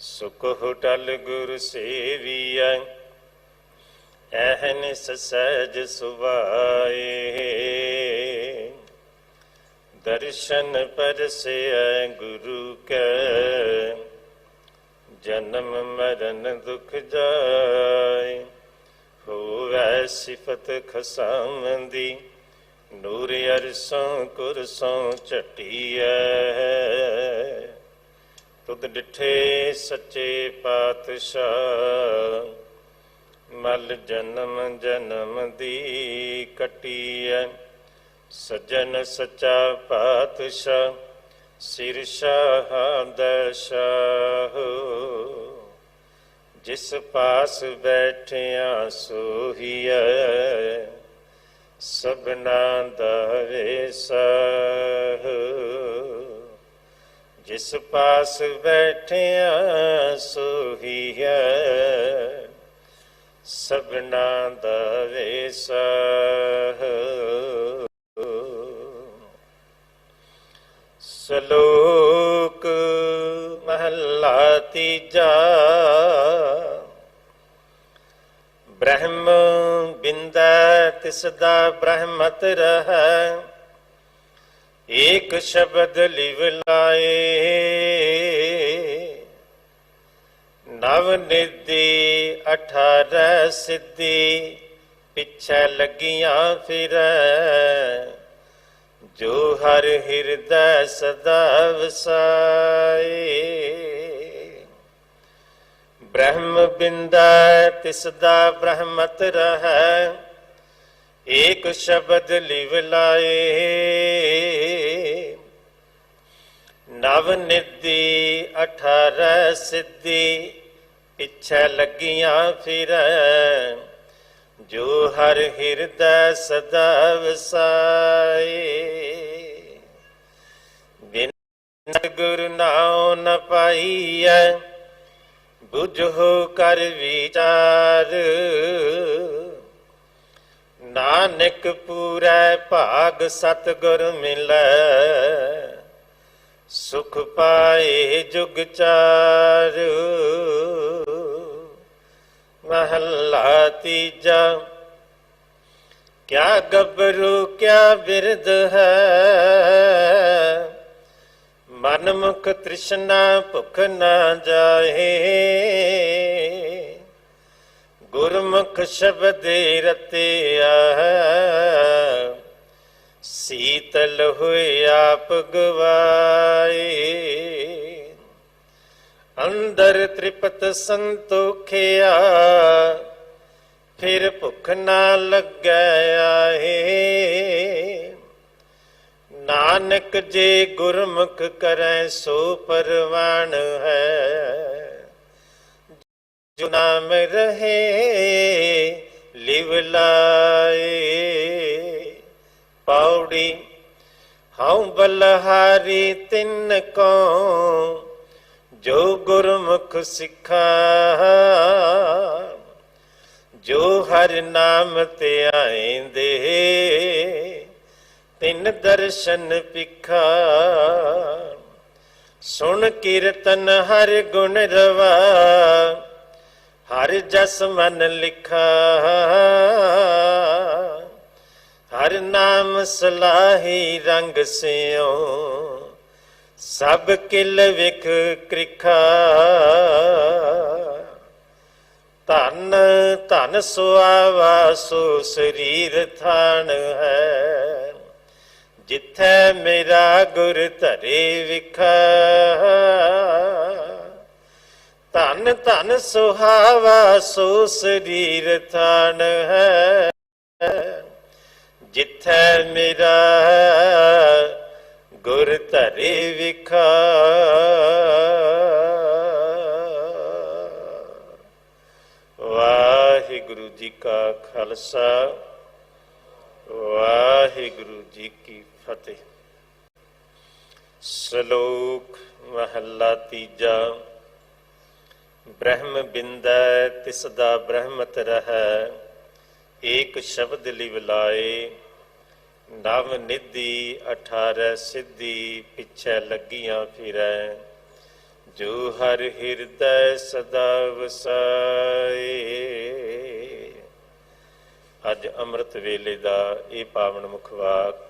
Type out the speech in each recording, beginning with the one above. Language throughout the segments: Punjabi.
ਸੁਖ ਹੋਟਲ ਗੁਰ ਸੇਵੀਐ ਐਹਨਿਸ ਸਹਿਜ ਸੁਭਾਏ। ਦਰਸ਼ਨ ਪਰਸਿਐ ਗੁਰੂ ਕੈ, ਜਨਮ ਮਰਨ ਦੁਖ ਜਾਏ। ਹੋਵੈ ਸਿਫਤ ਖਸਾਮੰਦੀ ਨੂਰ ਅਰਸੋਂ ਕੁਰਸੋਂ ਝਟੀਐ। ਤੁਧ ਡਿਠੇ ਸੱਚੇ ਪਾਤਸ਼ਾਹ, ਮਲ ਜਨਮ ਜਨਮ ਦੀ ਕਟੀਐ। ਸਜਣ ਸੱਚਾ ਪਾਤਸ਼ਾਹ ਸਿਰ ਸ਼ਾਹ ਸ਼ਾਹ। ਜਿਸ ਪਾਸ ਬੈਠਿਆ ਸੋਹੀਐ, ਸਭਨਾ ਦਾ ਵੇਸਹ ਜਿਸ ਪਾਸ ਬੈਠਿਆ ਸੋਹੀਐ ਸਭਨਾ ਦਾ ਵੇਸਹ ਸ਼ਲੋਕ ਮਹੱਲਾ ਤੀਜਾ, ਬ੍ਰਹਮ ਬਿੰਦਾ ਤਿਸ ਦਾ ਬ੍ਰਹਮਤ ਰਹੈ। ਏਕ ਸ਼ਬਦ ਲਿਵ ਲਾਏ। ਨਵ ਨਿਧੀ 18 ਸਿੱਧੀ, ਪਿੱਛੇ ਲੱਗੀਆਂ ਫਿਰੈ। ਜੋ ਹਰ ਹਿਰਦੈ ਸਦਾ ਵਸਾਏ। ਬ੍ਰਹਮ ਬਿੰਦਾ, ਤਿਸ ਦਾ ਬ੍ਰਹਮਤ ਰਹੈ। ਏਕ ਸ਼ਬਦ ਲਿਵ ਲਾਏ। ਨਵ ਨਿਧੀ 18 ਸਿੱਧੀ, ਪਿੱਛੇ ਲੱਗੀਆਂ ਫਿਰੈ। ਜੋ ਹਰ ਹਿਰਦੈ ਸਦਾ ਵਸਾਏ। ਬਿਨ ਗੁਰ ਨਾਉ ਨ ਪਾਈਐ, ਬੁਝੋ ਕਰ ਵਿਚਾਰ। ਨਾਨਕ ਪੂਰੈ ਭਾਗ ਸਤਗੁਰ ਮਿਲੈ ਸੁਖ ਪਾਏ ਜੁਗ ਚਾਰ। ਮਹੱਲਾ ਤੀਜਾ, ਕਿਆ ਗੱਭਰੂ, ਕਿਆ ਬਿਰਦ ਹੈ। ਮਨ ਮੁਖ ਤ੍ਰਿਸ਼ਨਾ, ਭੁਖ ਨਾ ਜਾਏ। ਗੁਰਮੁਖ ਸ਼ਬਦੇ ਰਤਿਆ ਸੀਤਲ ਹੋਏ ਆਪ ਗਵਾਏ। ਅੰਦਰ ਤ੍ਰਿਪਤ ਸੰਤੋਖਿਆ, ਫਿਰ ਭੁੱਖ ਨਾ ਲੱਗੈ ਆਏ ਨਾਨਕ ਜੇ ਗੁਰਮੁਖ ਕਰੈ, ਸੋ ਪਰਵਾਣ ਹੈ। ਜੋ ਨਾਮ ਰਹੇ, ਲਿਵ ਲਾਏ। ਪੌੜੀ ਹਉ ਬਲਹਾਰੀ ਤਿੰਨ ਕੋ ਜੋ ਗੁਰਮੁਖ ਸਿੱਖਾ, ਜੋ ਹਰ ਨਾਮ ਤੇ ਆਏਂਦੇ ਤਿੰਨ ਦਰਸ਼ਨ ਪਿਖਾ ਸੁਣ ਕੀਰਤਨ ਹਰ ਗੁਣ ਰਵਾ, ਹਰ ਜਸ ਮਨ ਲਿਖਾ। ਹਰ ਨਾਮ ਸਲਾਹੀ ਰੰਗ ਸਿਓ ਸਭ ਕਿਲ ਵਿਖ ਕ੍ਰਿਖਾ। ਧਨ ਧਨ ਸੁਆਵਾ ਸੋ ਸਰੀਰ ਥਾਨ ਹੈ, ਜਿੱਥੈ ਮੇਰਾ ਗੁਰ ਧਰੇ ਵਿਖਾ। ਧਨ ਧਨ ਸੁਹਾਵਾ ਸੋ ਸਰੀਰ ਥਾਨ ਹੈ। ਜਿੱਥੈ ਮੇਰਾ ਗੁਰ ਧਰੇ ਵਿਖਾ। ਵਾਹਿਗੁਰੂ ਜੀ ਕਾ ਖਾਲਸਾ, ਵਾਹਿਗੁਰੂ ਜੀ ਕੀ ਫਤਿਹ। ਸ਼ਲੋਕ ਮਹੱਲਾ ਤੀਜਾ। ਬ੍ਰਹਮ ਬਿੰਦੈ ਤਿਸ ਦਾ ਬ੍ਰਹਮਤ ਰਹੈ। ਏਕ ਸ਼ਬਦ ਲਿਵ ਲਾਏ, ਨਵ ਨਿਧੀ 18 ਸਿੱਧੀ ਪਿੱਛੇ ਲੱਗੀਆਂ ਫਿਰੈ। ਜੋ ਹਰ ਹਿਰਦੈ ਸਦਾ ਵਸਾਏ, ਅੱਜ ਅੰਮ੍ਰਿਤ ਵੇਲੇ ਦਾ ਇਹ ਪਾਵਨ ਮੁਖਵਾਕ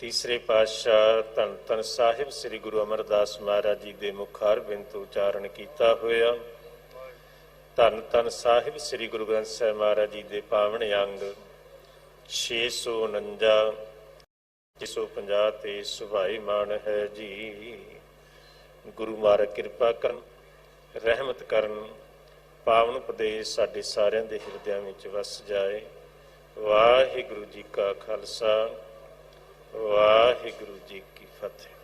ਤੀਸਰੇ ਪਾਤਸ਼ਾਹ ਧੰਨ ਧੰਨ ਸਾਹਿਬ ਸ੍ਰੀ ਗੁਰੂ ਅਮਰਦਾਸ ਮਹਾਰਾਜ ਜੀ ਦੇ ਮੁਖਾਰ ਬਿੰਦ ਉਚਾਰਨ ਕੀਤਾ ਹੋਇਆ। ਧੰਨ ਧੰਨ ਸਾਹਿਬ ਸ੍ਰੀ ਗੁਰੂ ਗ੍ਰੰਥ ਸਾਹਿਬ ਮਹਾਰਾਜ ਜੀ ਦੇ ਪਾਵਨ ਅੰਗ 649 650 ਤੇ ਸੁਭਾਈ ਮਾਨ ਹੈ ਜੀ। ਗੁਰੂ ਮਹਾਰਾਜ ਕਿਰਪਾ ਕਰਨ, ਰਹਿਮਤ ਕਰਨ, ਪਾਵਨ ਉਪਦੇਸ਼ ਸਾਡੇ ਸਾਰਿਆਂ ਦੇ ਹਿਰਦਿਆਂ ਵਿੱਚ ਵਸ ਜਾਏ। ਵਾਹਿਗੁਰੂ ਜੀ ਕਾ ਖਾਲਸਾ, ਵਾਹਿਗੁਰੂ ਜੀ ਕੀ ਫਤਿਹ।